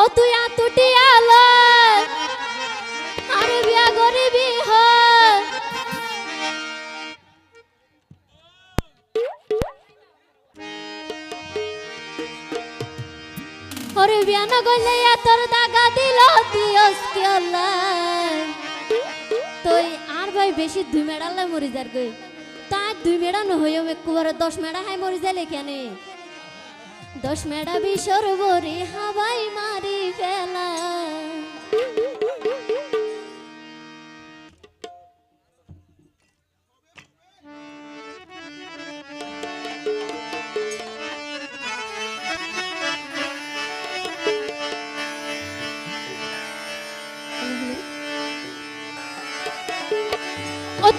ও তুই আতুটি আলো। আরে বিয়া গরিবি ওরে বিয়া না গইলে তোর দাগা দিল দিয়স তুই আর ভাই বেশি দুই মেডালে মরি যার গই তাই দুই মেডা নহইও একবারে দশ মেডা হাই মরি যাইলে কেন? দশ মেডা বিশর বরি হাবাই মারি ফেলা।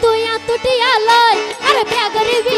তুই আতুটি আলয় আরে বিয়া গরিবি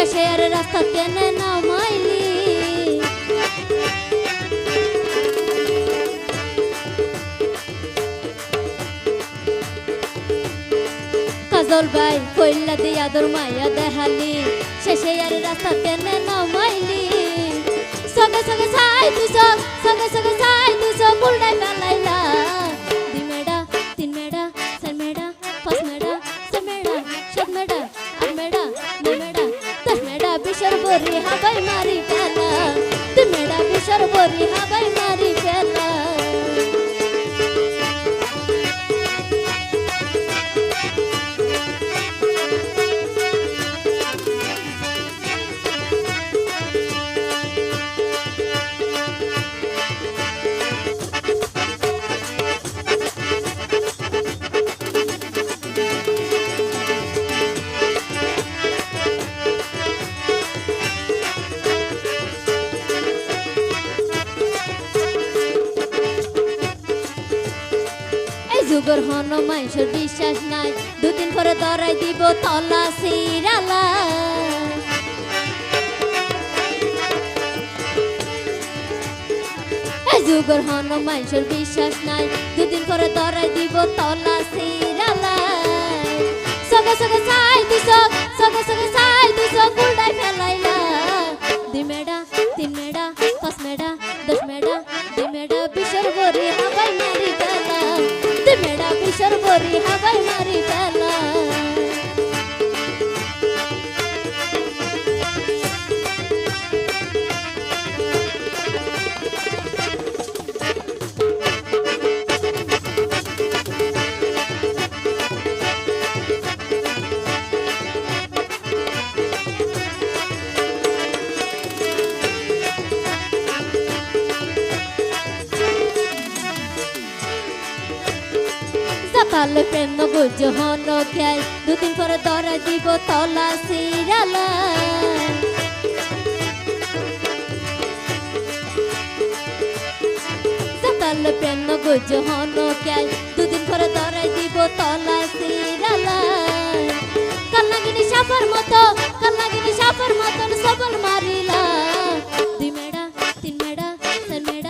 শেষের রাস্তা টেনে নামাইলি। কাজল বাই পয়লা দিয়া আদর মায়া দেহালি শেষের রাস্তা টেনে নামাইলি। সগে সগে ছাই দুস সগে সগে ছাই দুস হাবাই মারি টানা দুই মেডা বিশর বরি হাবাই যুগর হন মানুষের বিশ্বাস নাই। দুদিন পরে দরাই দিব তলা সিরালা যুগর হন মানুষের বিশ্বাস নাই। দুদিন পরে দরাই দিব তলা সিরালা সগে সগে সাই দিছ সগে সগে সাই দিছ গুলডাই ফেলাইলা। মেডা তিন মেডা মেডা তালে প্রেম গুজ হন খাই দুদিন পরে ধরা দিব তলা সিরালা তালে প্রেম গুজ হন খাই দুদিন পরে ধরা দিব তলা সিরালা কাল লাগিনি সাপের মতো কাল লাগিনি সাপের মতন সবল মারিলা দুই মেডা, তিন মেডা, চার মেডা